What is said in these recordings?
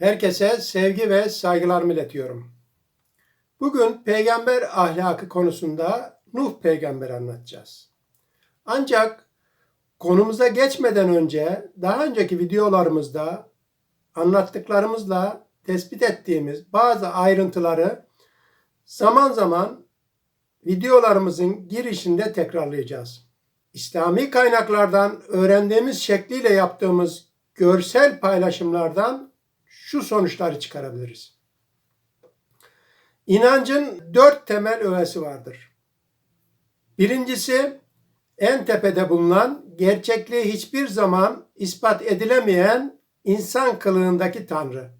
Herkese sevgi ve saygılarımı iletiyorum. Bugün peygamber ahlakı konusunda Nuh peygamber anlatacağız. Ancak konumuza geçmeden önce daha önceki videolarımızda anlattıklarımızla tespit ettiğimiz bazı ayrıntıları zaman zaman videolarımızın girişinde tekrarlayacağız. İslami kaynaklardan öğrendiğimiz şekliyle yaptığımız görsel paylaşımlardan şu sonuçları çıkarabiliriz. İnancın dört temel öğesi vardır. Birincisi en tepede bulunan gerçekliği hiçbir zaman ispat edilemeyen insan kılığındaki Tanrı.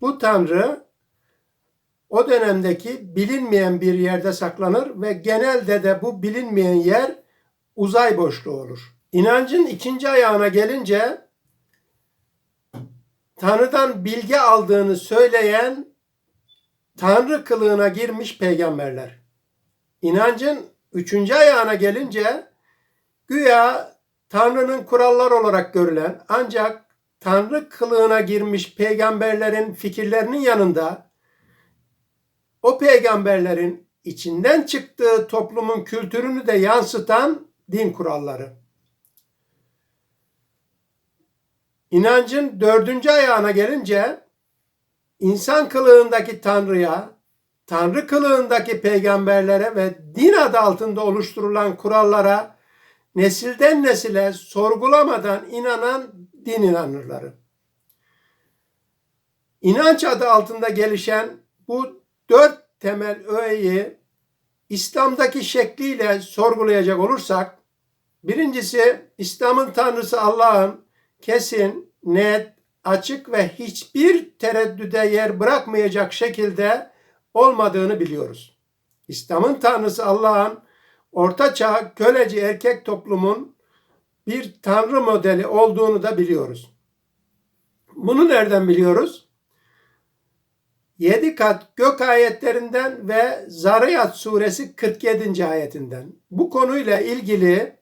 Bu Tanrı o dönemdeki bilinmeyen bir yerde saklanır ve genelde de bu bilinmeyen yer uzay boşluğu olur. İnancın ikinci ayağına gelince Tanrı'dan bilgi aldığını söyleyen Tanrı kılığına girmiş peygamberler. İnancın üçüncü ayağına gelince güya Tanrı'nın kurallar olarak görülen ancak Tanrı kılığına girmiş peygamberlerin fikirlerinin yanında o peygamberlerin içinden çıktığı toplumun kültürünü de yansıtan din kuralları. İnancın dördüncü ayağına gelince insan kılığındaki Tanrı'ya, Tanrı kılığındaki peygamberlere ve din adı altında oluşturulan kurallara nesilden nesile sorgulamadan inanan din inanırları. İnanç adı altında gelişen bu dört temel öğeyi İslam'daki şekliyle sorgulayacak olursak, birincisi İslam'ın Tanrısı Allah'ın kesin, net, açık ve hiçbir tereddüde yer bırakmayacak şekilde olmadığını biliyoruz. İslam'ın Tanrısı Allah'ın ortaçağ köleci erkek toplumun bir tanrı modeli olduğunu da biliyoruz. Bunu nereden biliyoruz? Yedi kat gök ayetlerinden ve Zariyat suresi 47. ayetinden. Bu konuyla ilgili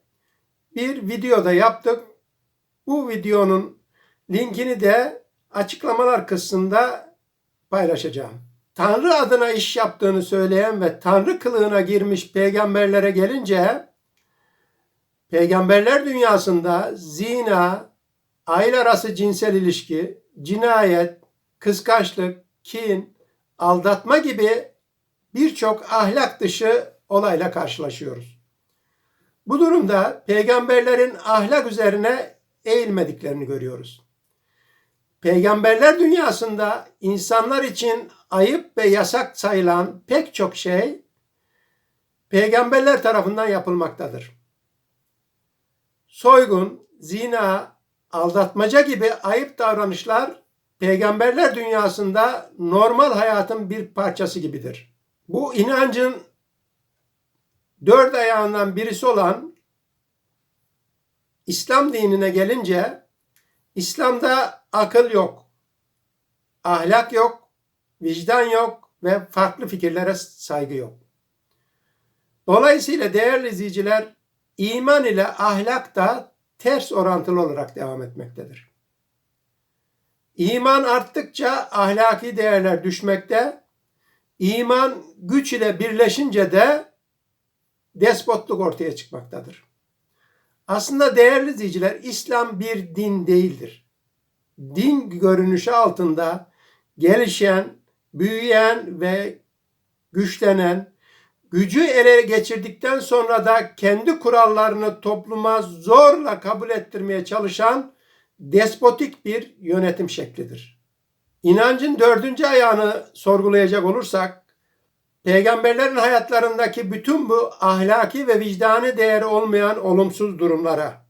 bir videoda yaptık. Bu videonun linkini de açıklamalar kısmında paylaşacağım. Tanrı adına iş yaptığını söyleyen ve Tanrı kılığına girmiş peygamberlere gelince peygamberler dünyasında zina, aile arası cinsel ilişki, cinayet, kıskançlık, kin, aldatma gibi birçok ahlak dışı olayla karşılaşıyoruz. Bu durumda peygamberlerin ahlak üzerine eğilmediklerini görüyoruz. Peygamberler dünyasında insanlar için ayıp ve yasak sayılan pek çok şey peygamberler tarafından yapılmaktadır. Soygun, zina, aldatmaca gibi ayıp davranışlar peygamberler dünyasında normal hayatın bir parçası gibidir. Bu inancın dört ayağından birisi olan İslam dinine gelince İslam'da akıl yok, ahlak yok, vicdan yok ve farklı fikirlere saygı yok. Dolayısıyla değerli izleyiciler iman ile ahlak da ters orantılı olarak devam etmektedir. İman arttıkça ahlaki değerler düşmekte, iman güç ile birleşince de despotluk ortaya çıkmaktadır. Aslında değerli izleyiciler İslam bir din değildir. Din görünüşü altında gelişen, büyüyen ve güçlenen, gücü ele geçirdikten sonra da kendi kurallarını topluma zorla kabul ettirmeye çalışan despotik bir yönetim şeklidir. İnancın dördüncü ayağını sorgulayacak olursak, peygamberlerin hayatlarındaki bütün bu ahlaki ve vicdani değeri olmayan olumsuz durumlara,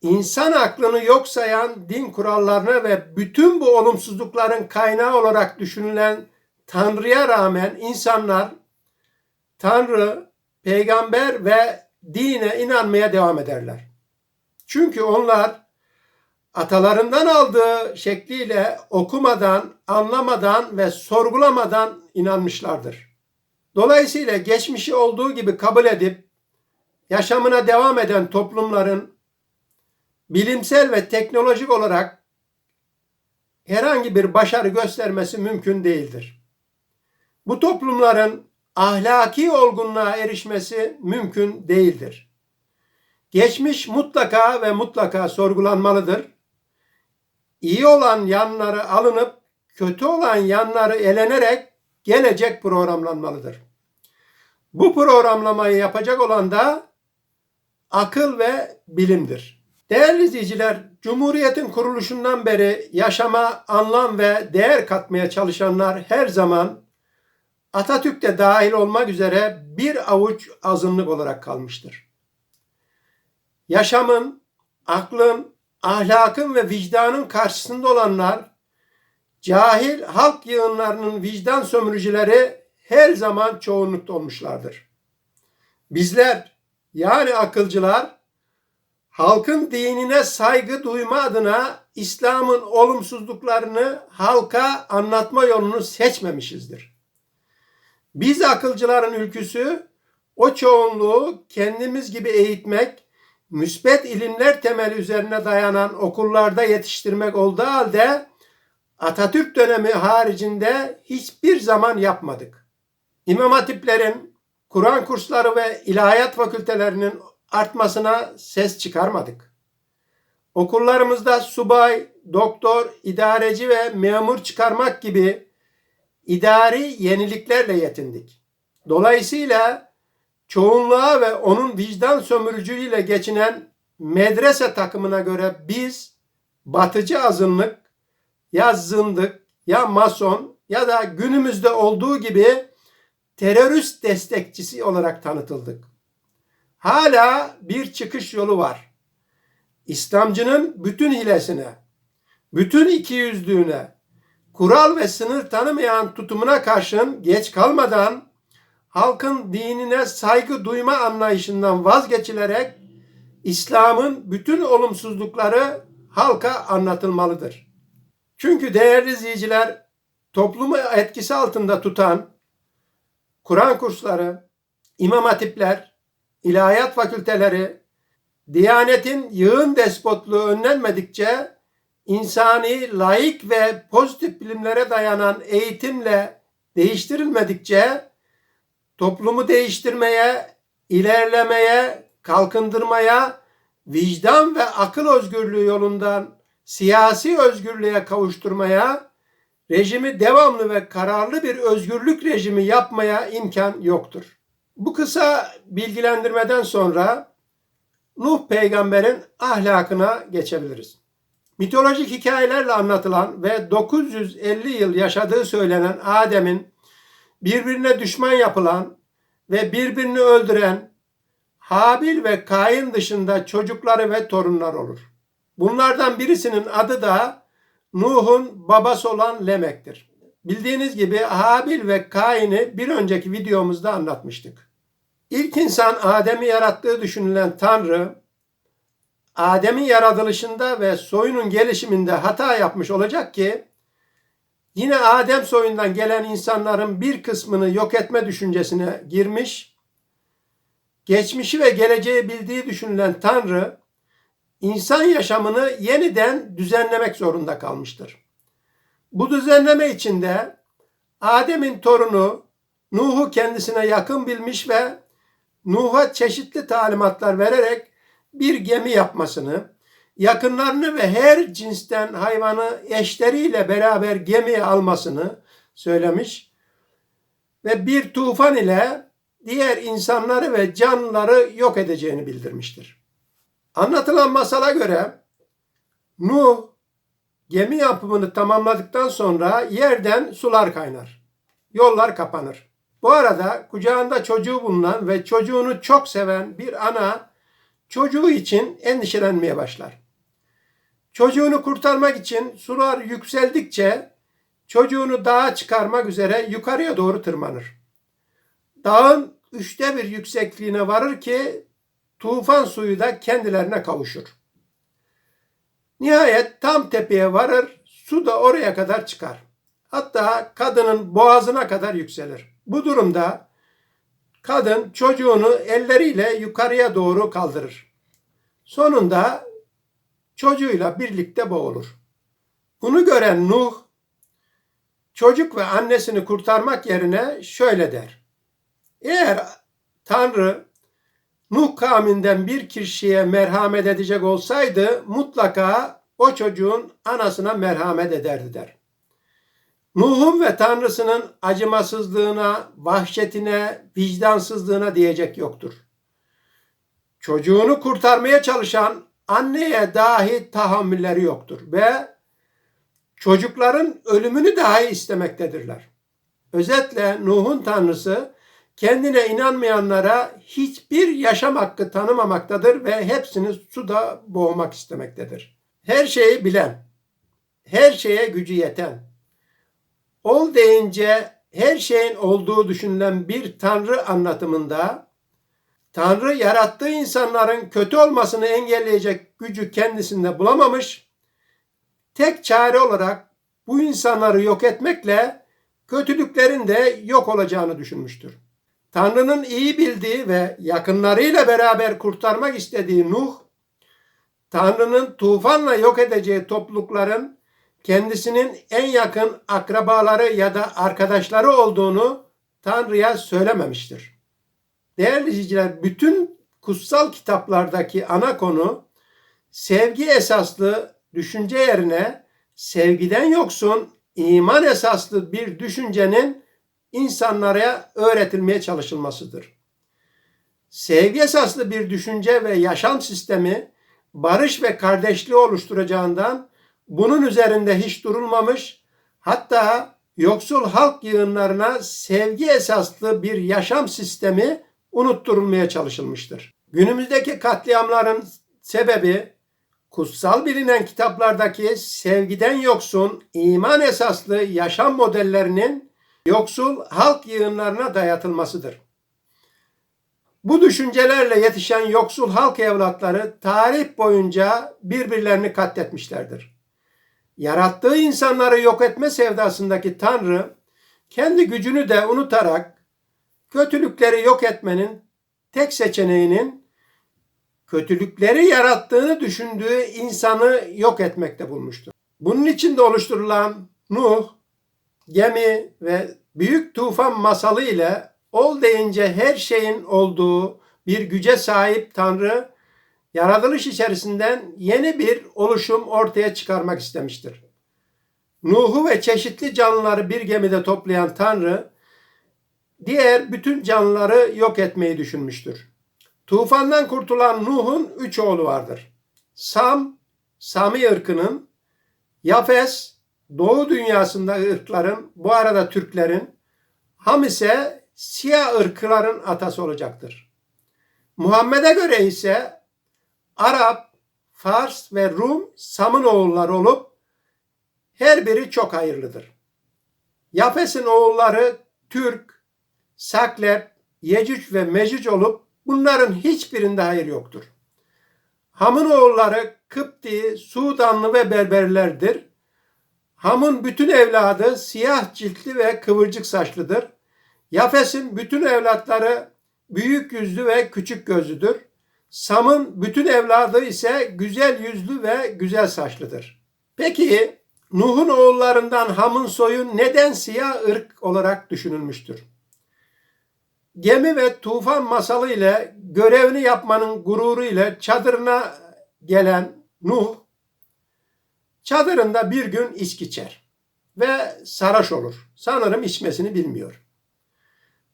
insan aklını yok sayan din kurallarına ve bütün bu olumsuzlukların kaynağı olarak düşünülen Tanrı'ya rağmen insanlar Tanrı, peygamber ve dine inanmaya devam ederler. Çünkü onlar atalarından aldığı şekliyle okumadan, anlamadan ve sorgulamadan inanmışlardır. Dolayısıyla geçmişi olduğu gibi kabul edip yaşamına devam eden toplumların bilimsel ve teknolojik olarak herhangi bir başarı göstermesi mümkün değildir. Bu toplumların ahlaki olgunluğa erişmesi mümkün değildir. Geçmiş mutlaka ve mutlaka sorgulanmalıdır. İyi olan yanları alınıp kötü olan yanları elenerek gelecek programlanmalıdır. Bu programlamayı yapacak olan da akıl ve bilimdir. Değerli izleyiciler, Cumhuriyet'in kuruluşundan beri yaşama anlam ve değer katmaya çalışanlar her zaman Atatürk de dahil olmak üzere bir avuç azınlık olarak kalmıştır. Yaşamın, aklın, ahlakın ve vicdanın karşısında olanlar, cahil halk yığınlarının vicdan sömürücüleri her zaman çoğunlukta olmuşlardır. Bizler, yani akılcılar, halkın dinine saygı duyma adına İslam'ın olumsuzluklarını halka anlatma yolunu seçmemişizdir. Biz akılcıların ülküsü o çoğunluğu kendimiz gibi eğitmek, müsbet ilimler temeli üzerine dayanan okullarda yetiştirmek olduğu halde Atatürk dönemi haricinde hiçbir zaman yapmadık. İmam hatiplerin, Kur'an kursları ve ilahiyat fakültelerinin artmasına ses çıkarmadık. Okullarımızda subay, doktor, idareci ve memur çıkarmak gibi idari yeniliklerle yetindik. Dolayısıyla çoğunluğa ve onun vicdan sömürücülüğüyle geçinen medrese takımına göre biz batıcı azınlık ya zındık ya mason ya da günümüzde olduğu gibi terörist destekçisi olarak tanıtıldık. Hala bir çıkış yolu var. İslamcının bütün hilesine, bütün ikiyüzlüğüne, kural ve sınır tanımayan tutumuna karşın geç kalmadan halkın dinine saygı duyma anlayışından vazgeçilerek İslam'ın bütün olumsuzlukları halka anlatılmalıdır. Çünkü değerli izleyiciler toplumu etkisi altında tutan Kur'an kursları, imam hatipler, ilahiyat fakülteleri, Diyanetin yığın despotluğu önlenmedikçe insani, laik ve pozitif bilimlere dayanan eğitimle değiştirilmedikçe toplumu değiştirmeye, ilerlemeye, kalkındırmaya, vicdan ve akıl özgürlüğü yolundan siyasi özgürlüğe kavuşturmaya, rejimi devamlı ve kararlı bir özgürlük rejimi yapmaya imkan yoktur. Bu kısa bilgilendirmeden sonra Nuh peygamberin ahlakına geçebiliriz. Mitolojik hikayelerle anlatılan ve 950 yıl yaşadığı söylenen Adem'in birbirine düşman yapılan ve birbirini öldüren Habil ve Kain dışında çocukları ve torunlar olur. Bunlardan birisinin adı da Nuh'un babası olan Lemek'tir. Bildiğiniz gibi Habil ve Kain'i bir önceki videomuzda anlatmıştık. İlk insan Adem'i yarattığı düşünülen Tanrı, Adem'in yaratılışında ve soyunun gelişiminde hata yapmış olacak ki, yine Adem soyundan gelen insanların bir kısmını yok etme düşüncesine girmiş, geçmişi ve geleceği bildiği düşünülen Tanrı, insan yaşamını yeniden düzenlemek zorunda kalmıştır. Bu düzenleme içinde Adem'in torunu Nuh'u kendisine yakın bilmiş ve Nuh'a çeşitli talimatlar vererek bir gemi yapmasını, yakınlarını ve her cinsten hayvanı eşleriyle beraber gemiye almasını söylemiş ve bir tufan ile diğer insanları ve canlıları yok edeceğini bildirmiştir. Anlatılan masala göre Nuh gemi yapımını tamamladıktan sonra yerden sular kaynar. Yollar kapanır. Bu arada kucağında çocuğu bulunan ve çocuğunu çok seven bir ana çocuğu için endişelenmeye başlar. Çocuğunu kurtarmak için sular yükseldikçe çocuğunu dağa çıkarmak üzere yukarıya doğru tırmanır. Dağın üçte bir yüksekliğine varır ki tufan suyu da kendilerine kavuşur. Nihayet tam tepeye varır, su da oraya kadar çıkar. Hatta kadının boğazına kadar yükselir. Bu durumda kadın çocuğunu elleriyle yukarıya doğru kaldırır. Sonunda çocuğuyla birlikte boğulur. Bunu gören Nuh çocuk ve annesini kurtarmak yerine şöyle der. Eğer Tanrı Nuh kavminden bir kişiye merhamet edecek olsaydı mutlaka o çocuğun anasına merhamet ederdi der. Nuh'un ve Tanrısının acımasızlığına, vahşetine, vicdansızlığına diyecek yoktur. Çocuğunu kurtarmaya çalışan anneye dahi tahammülleri yoktur ve çocukların ölümünü dahi istemektedirler. Özetle Nuh'un Tanrısı kendine inanmayanlara hiçbir yaşam hakkı tanımamaktadır ve hepsini suda boğmak istemektedir. Her şeyi bilen, her şeye gücü yeten, ol deyince her şeyin olduğu düşünülen bir Tanrı anlatımında Tanrı yarattığı insanların kötü olmasını engelleyecek gücü kendisinde bulamamış, tek çare olarak bu insanları yok etmekle kötülüklerin de yok olacağını düşünmüştür. Tanrı'nın iyi bildiği ve yakınlarıyla beraber kurtarmak istediği Nuh, Tanrı'nın tufanla yok edeceği toplulukların kendisinin en yakın akrabaları ya da arkadaşları olduğunu Tanrı'ya söylememiştir. Değerli izleyiciler, bütün kutsal kitaplardaki ana konu sevgi esaslı düşünce yerine sevgiden yoksun iman esaslı bir düşüncenin insanlara öğretilmeye çalışılmasıdır. Sevgi esaslı bir düşünce ve yaşam sistemi barış ve kardeşliği oluşturacağından bunun üzerinde hiç durulmamış, hatta yoksul halk yığınlarına sevgi esaslı bir yaşam sistemi unutturulmaya çalışılmıştır. Günümüzdeki katliamların sebebi kutsal bilinen kitaplardaki sevgiden yoksun, iman esaslı yaşam modellerinin yoksul halk yığınlarına dayatılmasıdır. Bu düşüncelerle yetişen yoksul halk evlatları tarih boyunca birbirlerini katletmişlerdir. Yarattığı insanları yok etme sevdasındaki Tanrı kendi gücünü de unutarak kötülükleri yok etmenin tek seçeneğinin kötülükleri yarattığını düşündüğü insanı yok etmekte bulmuştur. Bunun için de oluşturulan Nuh, gemi ve büyük tufan masalı ile ol deyince her şeyin olduğu bir güce sahip Tanrı yaratılış içerisinden yeni bir oluşum ortaya çıkarmak istemiştir. Nuh'u ve çeşitli canlıları bir gemide toplayan Tanrı diğer bütün canlıları yok etmeyi düşünmüştür. Tufandan kurtulan Nuh'un üç oğlu vardır. Sam, Sami ırkının, Yafes, Doğu dünyasında ırkların, bu arada Türklerin, Ham ise siyah ırkların atası olacaktır. Muhammed'e göre ise Arap, Fars ve Rum Sam'ın oğulları olup her biri çok hayırlıdır. Yafes'in oğulları Türk, Saklep, Yecüc ve Mecüc olup bunların hiçbirinde hayır yoktur. Ham'ın oğulları Kıpti, Sudanlı ve Berberlerdir. Ham'ın bütün evladı siyah ciltli ve kıvırcık saçlıdır. Yafes'in bütün evlatları büyük yüzlü ve küçük gözlüdür. Sam'ın bütün evladı ise güzel yüzlü ve güzel saçlıdır. Peki Nuh'un oğullarından Ham'ın soyu neden siyah ırk olarak düşünülmüştür? Gemi ve tufan masalı ile görevini yapmanın gururu ile çadırına gelen Nuh çadırında bir gün içki içer ve sarhoş olur. Sanırım içmesini bilmiyor.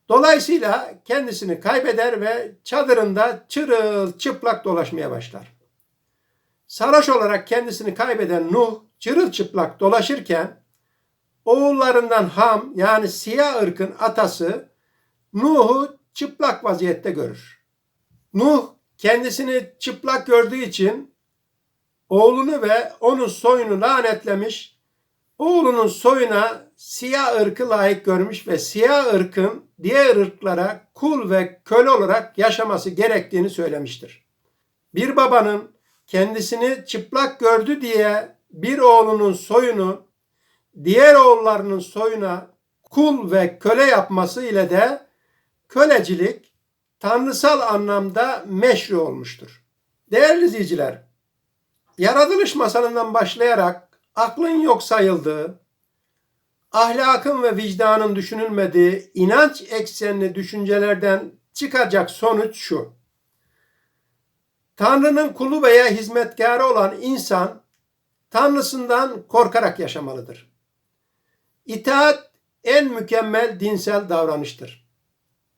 Dolayısıyla kendisini kaybeder ve çadırında çırıl çıplak dolaşmaya başlar. Sarhoş olarak kendisini kaybeden Nuh çırılçıplak dolaşırken oğullarından Ham yani siyah ırkın atası Nuh'u çıplak vaziyette görür. Nuh kendisini çıplak gördüğü için oğlunu ve onun soyunu lanetlemiş, oğlunun soyuna siyah ırkı layık görmüş ve siyah ırkın diğer ırklara kul ve köle olarak yaşaması gerektiğini söylemiştir. Bir babanın kendisini çıplak gördü diye bir oğlunun soyunu diğer oğullarının soyuna kul ve köle yapması ile de kölecilik tanrısal anlamda meşru olmuştur. Değerli izleyiciler, yaratılış masalından başlayarak aklın yok sayıldığı, ahlakın ve vicdanın düşünülmediği inanç eksenli düşüncelerden çıkacak sonuç şu. Tanrı'nın kulu veya hizmetkarı olan insan Tanrısından korkarak yaşamalıdır. İtaat en mükemmel dinsel davranıştır.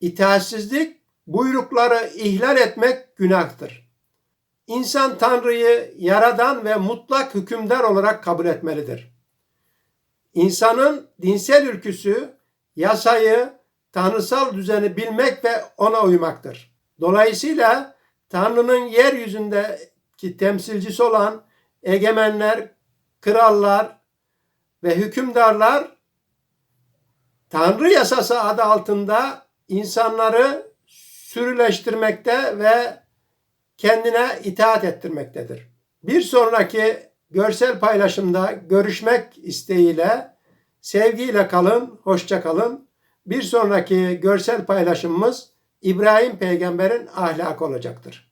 İtaatsizlik buyrukları ihlal etmek günahtır. İnsan Tanrı'yı yaradan ve mutlak hükümdar olarak kabul etmelidir. İnsanın dinsel ülküsü yasayı, tanrısal düzeni bilmek ve ona uymaktır. Dolayısıyla Tanrı'nın yeryüzündeki temsilcisi olan egemenler, krallar ve hükümdarlar Tanrı yasası adı altında insanları sürüleştirmekte ve kendine itaat ettirmektedir. Bir sonraki görsel paylaşımda görüşmek isteğiyle sevgiyle kalın, hoşça kalın. Bir sonraki görsel paylaşımımız İbrahim peygamberin ahlakı olacaktır.